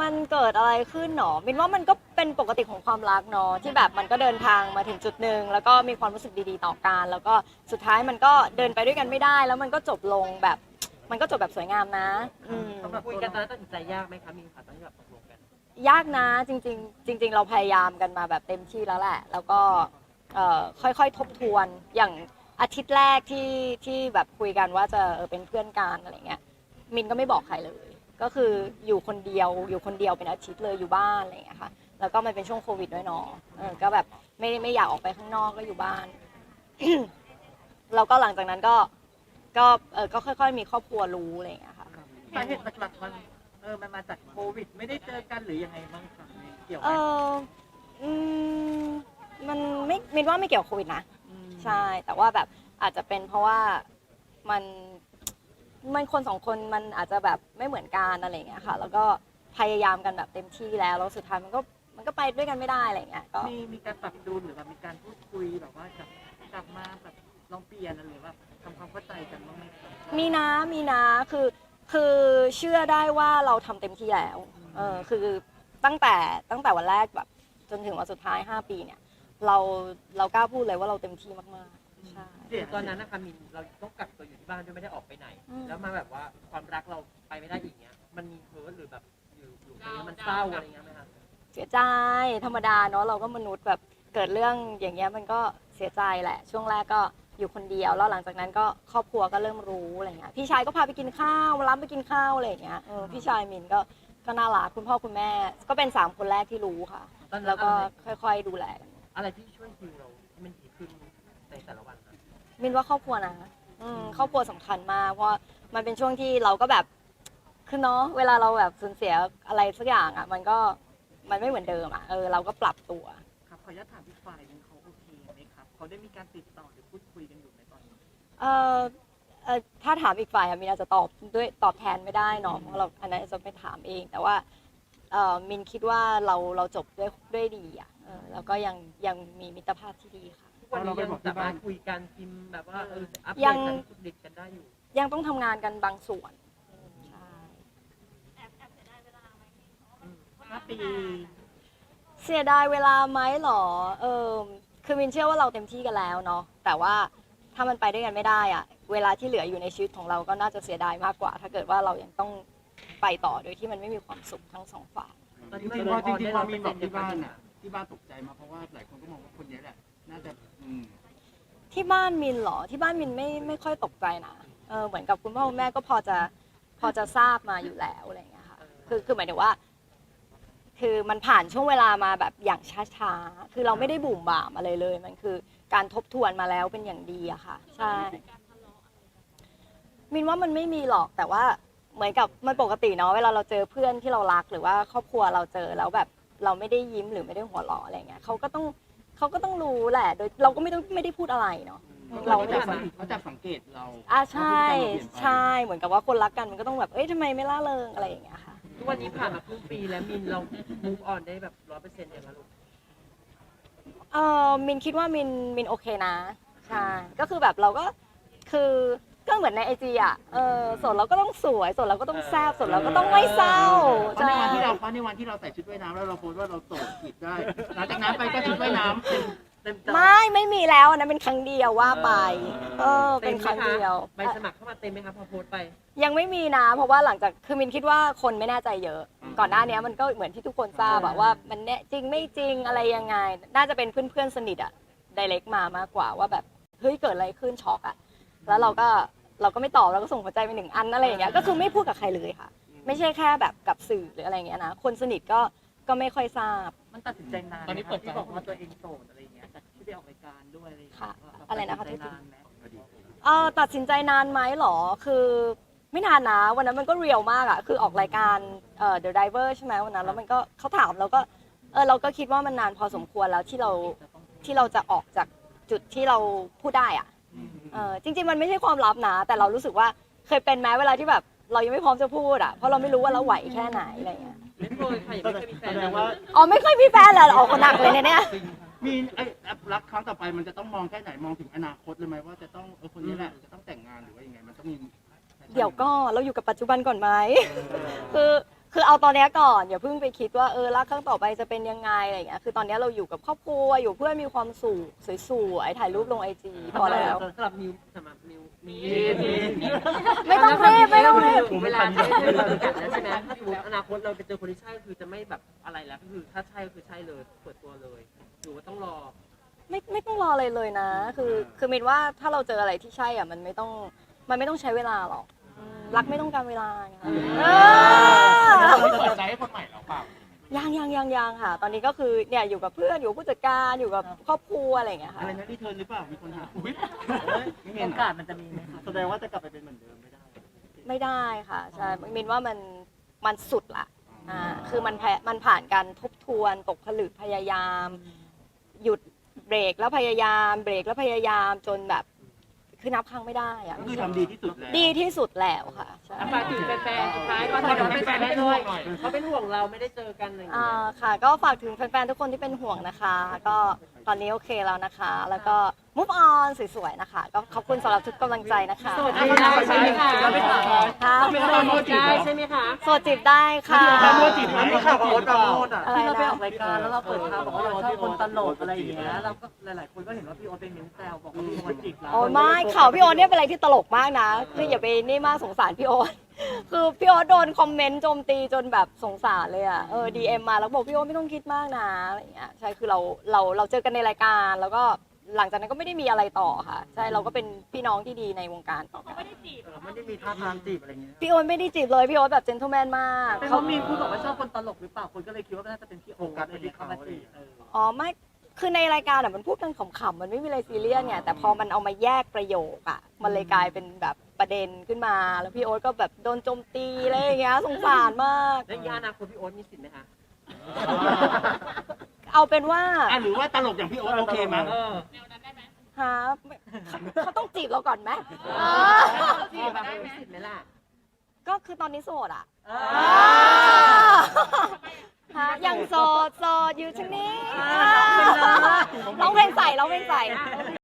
มันเกิดอะไรขึ้นหนอมินว่ามันก็เป็นปกติของความรักเนาะที่แบบมันก็เดินทางมาถึงจุดหนึ่งแล้วก็มีความรู้สึกดีๆต่อกันแล้วก็สุดท้ายมันก็เดินไปด้วยกันไม่ได้ แล้วมันก็จบลงแบบ มันก็จบแบบสวยงามนะ อืม สำหรับคุยกันตอนนั้นตัดสินใจยากไหมคะมีค่ะตอนที่แบบตกลงกันยากนะจริงๆ จริง ๆ เราพยายามกันมาแบบเต็มที่แล้วแหละ แล้วก็เอ่อค่อยๆทบทวนอย่างอาทิตย์แรกที่ที่แบบคุยกันว่าจะเออเป็นเพื่อนกันอะไรเงี้ยมินก็ไม่บอกใครเลย ก็คืออยู่คนเดียวอยู่คนเดียวเป็นอาทิตย์เลยอยู่บ้านอะไรเงี้ยค่ะแล้วก็มันเป็นช่วงโควิดด้วยเนาะเออก็แบบไม่ไม่อยากออกไปข้างนอกก็อยู่บ้าน แล้วก็หลังจากนั้นก็ก็เออก็ค่อย ๆ มีครอบครัวรู้อะไรเงี้ยค่ะ สาเหตุหลักๆมันเออมันมาจากโควิด ไม่ได้เจอกันหรือยังไงบ้างคะเกี่ยวไหเอมออืมมันไม่มินว่าไม่เกี่ยวกับโควิดนะมใช่ แต่ว่าแบบอาจจะเป็นเพราะว่ามัน มันคนสองคนมันอาจจะแบบไม่เหมือนกันอะไรอย่างเงี้ยค่ะ แล้วก็พยายามกันแบบเต็มที่แล้วแล้วสุดท้ายมันก็มันก็ไปด้วยกันไม่ได้อะไรอย่างเงี้ยก็มีมีการปรับจูนหรือว่ามีการพูดคุยแบบว่าจะกลับมาแบบลองเปลี่ยนหรือแบบทำความเข้าใจกันบ้างไหมคะมีนะมีนะคือคือเชื่อได้ว่าเราทำเต็มที่แล้วเออคือตั้งแต่ตั้งแต่วันแรกแบบจนถึงวันสุดท้าย 5 ปีเนี่ย เราเรากล้าพูดเลยว่าเราเต็มที่มากๆ ใช่ ตอนนั้นนะคะมินเราต้องกักตัวอยู่ที่บ้านด้วยไม่ได้ออกไปไหน อืม แล้วมาแบบว่าความรักเราไปไม่ได้อีกเนี้ย มันมีเพิร์หรือแบบอยู่อยู่ตรงนี้มันเศร้าอะไรเงี้ยไหมคะเสียใจธรรมดาเนาะเราก็มนุษย์แบบเกิดเรื่องอย่างเงี้ยมันก็เสียใจแหละ ช่วงแรกก็อยู่คนเดียวแล้วหลังจากนั้นก็ครอบครัวก็เริ่มรู้อะไรเงี้ยพี่ชายก็พาไปกินข้าวมารับไปกินข้าวอะไรอย่างเงี้ยเออพี่ชายมินก็ก็น่ารักคุณพ่อคุณแม่ ก็เป็นสามคนแรกที่รู้ค่ะ ตอนนั้นแล้วก็อะไรค่อยๆดูแลกัน อะไรที่ช่วยฮิวเราให้มันดีขึ้นในแต่ละวันนะ มินว่าครอบครัวนะอืมครอบครัวสำคัญมากเพราะมันเป็นช่วงที่เราก็แบบคือเนาะเวลาเราแบบสูญเสียอะไรสักอย่างอะ มันก็มันไม่เหมือนเดิมอะเออเราก็ปรับตัว ครับขออนุญาตถามอีกฝ่ายหนึงเขาโอเคไหมครับเขาได้มีการติดต่อหรือพูดคุยกันอยู่ในตอนนี้เอ่อเอ่อถ้าถามอีกฝ่ายอะมินอาจจะตอบด้วยตอบแทนไม่ได้เนาะเพราะเราอันนั้นจะไปถามเอง แต่ว่าเอ่อมินคิดว่าเราเราจบด้วยด้วยดีอะเออแล้วก็ยังยังมีมิตรภาพที่ดีค่ะทุ กวันนี้ยังสามารถคุยกันพิมพ์แบบว่าเอออัปเดยัตงกันสุดดิบกันได้อยู่ ยังต้องทำงานกันบางส่วนใช่ห้าปีเสียดายเวลาไหมเหรอ เออคือมินเชื่อว่าเราเต็มที่กันแล้วเนาะแต่ว่าถ้ามันไปด้วยกันไม่ได้อะเวลาที่เหลืออยู่ในชีวิตของเราก็น่าจะเสียดายมากกว่า ถ้าเกิดว่าเรายังต้องไปต่อโดยที่มันไม่มีความสุขทั้งสองฝ่ายตอนจนี้ริงมันๆพอจออนริงได้ๆพอ100%มีบอกที่บ้านเดียวกัอะที่บ้านตกใจมากเพราะว่าหลายคนก็มองว่าคนนี้แหละน่าจะอืม ที่บ้านมินเหรอที่บ้านมินไม่ไม่ค่อยตกใจนะเออเหมือนกับคุณพ่อคุณแม่ก็พอจะพอจะทราบมาอยู่แล้วอะไรอย่างเงี้ยค่ะคือคือหมายถึงว่า คือมันผ่านช่วงเวลามาแบบอย่างช้าๆคือเราไม่ได้บุ่มบ่ามอะไรเลย มันคือการทบทวนมาแล้วเป็นอย่างดีอะค่ะ ใช่มินว่ามันไม่มีหรอกแต่ว่าเหมือนกับมันปกติเนาะเวลาเราเจอเพื่อนที่เรารักหรือว่าครอบครัวเราเจอแล้วแบบเราไม่ได้ยิ้มหรือไม่ได้หัวเราะอะไรเงี้ยเขาก็ต้อง เขาก็ต้องรู้แหละโดยเราก็ไม่ต้องไม่ได้พูดอะไรเนาะ เราเขาจับสังเขาจับสังเกตเราอ่าใช่ว่าพฤติกรรมเราเปลี่ยนไปใช่เหมือนกับว่าคนรักกันมันก็ต้องแบบเอ้ยทำไมไม่ล่าเริงอะไรอย่างเงี้ยค่ะ ทุกวันนี้ผ่านมาครึ่งปีแล้วมินเรา move on ได้แบบร้อยเปอร์เซ็นต์อย่างนั้นลูกเออมินคิดว่ามินมินโอเคนะใช่ก็คือแบบเราก็คือ ก็เหมือนในไอจีอะเออสดเราก็ต้องสวยสดเราก็ต้องแซ่บสดเราก็ต้องไม่เศร้าเพราะในใช่วันที่เราเพราะในวันที่เราใส่ชุดว่ายน้ำแล้วเราโพสต์ว่าเราโสดจีบได้ หลังจากนั้นไปก็ชุดว่ายน้ำเป็นเต็มจอไม่ไม่มีแล้วอันนั้นเป็นครั้งเดียวว่าไป เออเต็เป็นมครั้งไหมเดียวคะใบสมัครเข้ามาเต็มไหมคะพอโพสต์ไป ยังไม่มีนะ เพราะว่าหลังจากคือมินคิดว่าคนไม่แน่ใจเยอะ ก่อนหน้านี้มันก็เหมือนที่ทุกคนทราบอะว่ามันแน่จริงไม่จริงอะไรยังไง น่าจะเป็นเพื่อนๆสนิทอะไดเรกมามากกว่าว่าแบบเฮ้ยเกิดอะไรขึ้นช็อกอะแล้วเราก็ เราก็ไม่ตอบเราก็ส่งหัวใจไปหนึ่งอันอะไรอย่างเงี้ยก็คือไม่พูดกับใครเลยค่ะ ไม่ใช่แค่แบบกับสื่อหรืออะไรอย่างเงี้ยนะคนสนิทก็ก็ไม่ค่อยทราบมันตัดสินใจนานตอนนี้ไหมเปิดที่ใจบอกว่าตัวเองโสดอะไรอย่างเงี้ยจากที่ไปออกรายการด้วยอะไรอย่างเงี้ยค่ะว่าอะไรนะคะตัดสินใจนานไหมเออตัดสินใจนานไหมหรอคือไม่นานนะวันนั้นมันก็เรียลมากอะคือออกรายการเอ่อ The Diver ใช่ไหมวันนั้นแล้วมันก็เขาถามเราก็เออเราก็คิดว่ามันนานพอสมควรแล้วที่เราที่เราจะออกจากจุดที่เราพูดได้อะ เออจริง ๆ มันไม่ใช่ความลับนะ แต่เรารู้สึกว่าเคยเป็นไหมเวลาที่แบบเรายังไม่พร้อมจะพูดอะเพราะเราไม่รู้ว่าเราไหวแค่ไหนอะไรเงี้ยไม่เคยค่ะยังไม่เคยมีแฟนแสดงว่าอ๋อไม่ค่อยมีแฟนเลยเหรอออกหนักเลยเนี่ยเนี่ย มีไอ้รักครั้งต่อไปมันจะต้องมองแค่ไหนมองถึงอนาคตเลยไหมว่าจะต้องเออคนนี้แหละจะต้องแต่งงานหรือว่ายังไงมันต้องมี เดี๋ยวก็เราอยู่กับปัจจุบันก่อนไหม คือ คือเอาตอนเนี้ยก่อนอย่าเพิ่งไปคิดว่าเออรักครั้งต่อไปจะเป็นยังไงอะไรอย่างเงี้ยคือตอนเนี้ยเราอยู่กับครอบครัวอยู่เพื่อนมีความสุขสวยๆถ่ายรูปลงไอจีพอแล้วสำหรับมิวสำหรับมิวมีไม่ต้องรีบไม่ต้องรีบเวลาที่เรารู้จักแล้วใช่ไหมถ้าสมมติอนาคตเราไปเจอคนที่ใช่คือจะไม่แบบอะไรแล้วก็คือถ้าใช่ก็คือใช่เลยเปิดตัวเลยหรือว่าต้องรอ ไม่ไม่ต้องรออะไรเลยนะ คือคือมินว่าถ้าเราเจออะไรที่ใช่อะมันไม่ต้องมันไม่ต้องใช้เวลาหรอกอืมรักไม่ต้องการเวลาไงคะ เออเราเปิดใจให้คนใหม่เราเปล่ายังยังยังยังค่ะ ตอนนี้ก็คือเนี่ยอยู่กับเพื่อนอยู่กับผู้จัดการอยู่กับครอบครัวอะไรอย่างเงี้ยค่ะอะไรนะรีเทิร์นหรือเปล่ามีคนถามอุ้ยไม่เห็โอนกาสมันจะมีไหมคะแสดงว่าจะกลับไปเป็นเหมือนเดิมไม่ได้ ไม่ได้ค่ะใช่มินว่ามันมันสุดละอ่าคือมันแพ้มันผ่านการทบทวนตกผลึกพยายาม หยุดเบรกแล้วพยายาม เบรกแล้วพยายามจนแบบ คือนับครั้งไม่ได้อะก็คือทำดีที่สุดแล้วดีที่สุดแล้วค่ะใช่ฝากถึงแฟนๆสุดท้ายก็ถ้าเราเป็นแฟนๆด้วยเขาเป็นห่วงเราไม่ได้เจอกันอะไรอย่างอ่าเงี้ยค่ะ ก็ฝากถึงแฟนๆทุกคนที่เป็นห่วงนะคะ ก็ตอนนี้โอเคแล้วนะคะ แล้วก็ move on สวยๆนะคะ ก็ขอบคุณสำหรับทุกกำลังใจนะคะโสดได้ใช่ไหมคะเราไม่ถามค่ะไม่ต้องโมจิได้ใช่ไหมคะโสดจีบได้ค่ะถ้าโมจิไหมมีข่าวกับโอ๊ตปราโมดอะอะไรที่เราไปนะออกรายการแล้วเราเปิดข่าวบอกว่าเราชอบคนตลกอะไรอย่างเงี้ยเราก็หลายๆคนก็เห็นว่าพี่โอ๊ตเป็นเม้นแซวบอกว่าพี่โอ๊ตจิกเราโอ้ยไม่ข่าวพี่โอ๊ตเนี่ยเป็นอะไรที่ตลกมากนะคืออย่าไปนี่มากสงสารพี่โอ๊ตคือพี่โอ๊ตโดนคอมเมนต์โจมตีจนแบบสงสารเลยอะเออดีเอ็มมาแล้วบอกพี่โอ๊ตไม่ต้องคิดมากนะอะไรอย่างเงี้ยใช่คือเราเราเราเจอกันในรายการแล้วก็ หลังจากนั้นก็ไม่ได้มีอะไรต่อค่ะ ใช่เราก็เป็นพี่น้องที่ดีในวงการต่อกันไม่ได้มีท่าทางจีบอะไรอย่างเงี้ยพี่โอ๊ตไม่ได้จีบเลยพี่โอ๊ตแบบเจนท l e แมนมากแต่เขามีพูดบอกว่าชอบคนตลกหรือเปล่าคนก็เลยคิดว่าน่าจะเป็นพี่โอ๊ตอะไรที่เข้ามาจีบเอออ๋อไม่คือในรายการอะมันพูดกันขำๆมันไม่มีอะไรซีเรียสไงแต่พอมันเอามาแยกประโยคอะมันเลยกลายเป็นแบบประเด็นขึ้นมา แล้วพี่โอ๊ตก็แบบโดนโจมตีอะไรอย่างเงี้ยสงสารมาก แล้วยาอนาคตพี่โอ๊ตมีสิทธิ์ไหมคะ เอาเป็นว่าอะหรือว่าตลกอย่างพี่โอ๊ตโอเคไหมเออหาเขาต้องจีบเราก่อนไหมเอจีบแบบมีสิทธิ์ไหมล่ะก็คือตอนนี้โสดอะฮะยังโสดโสดอยู่ที่นี่ร้องเพลงใส่ร้องเพลงใส่ โอเค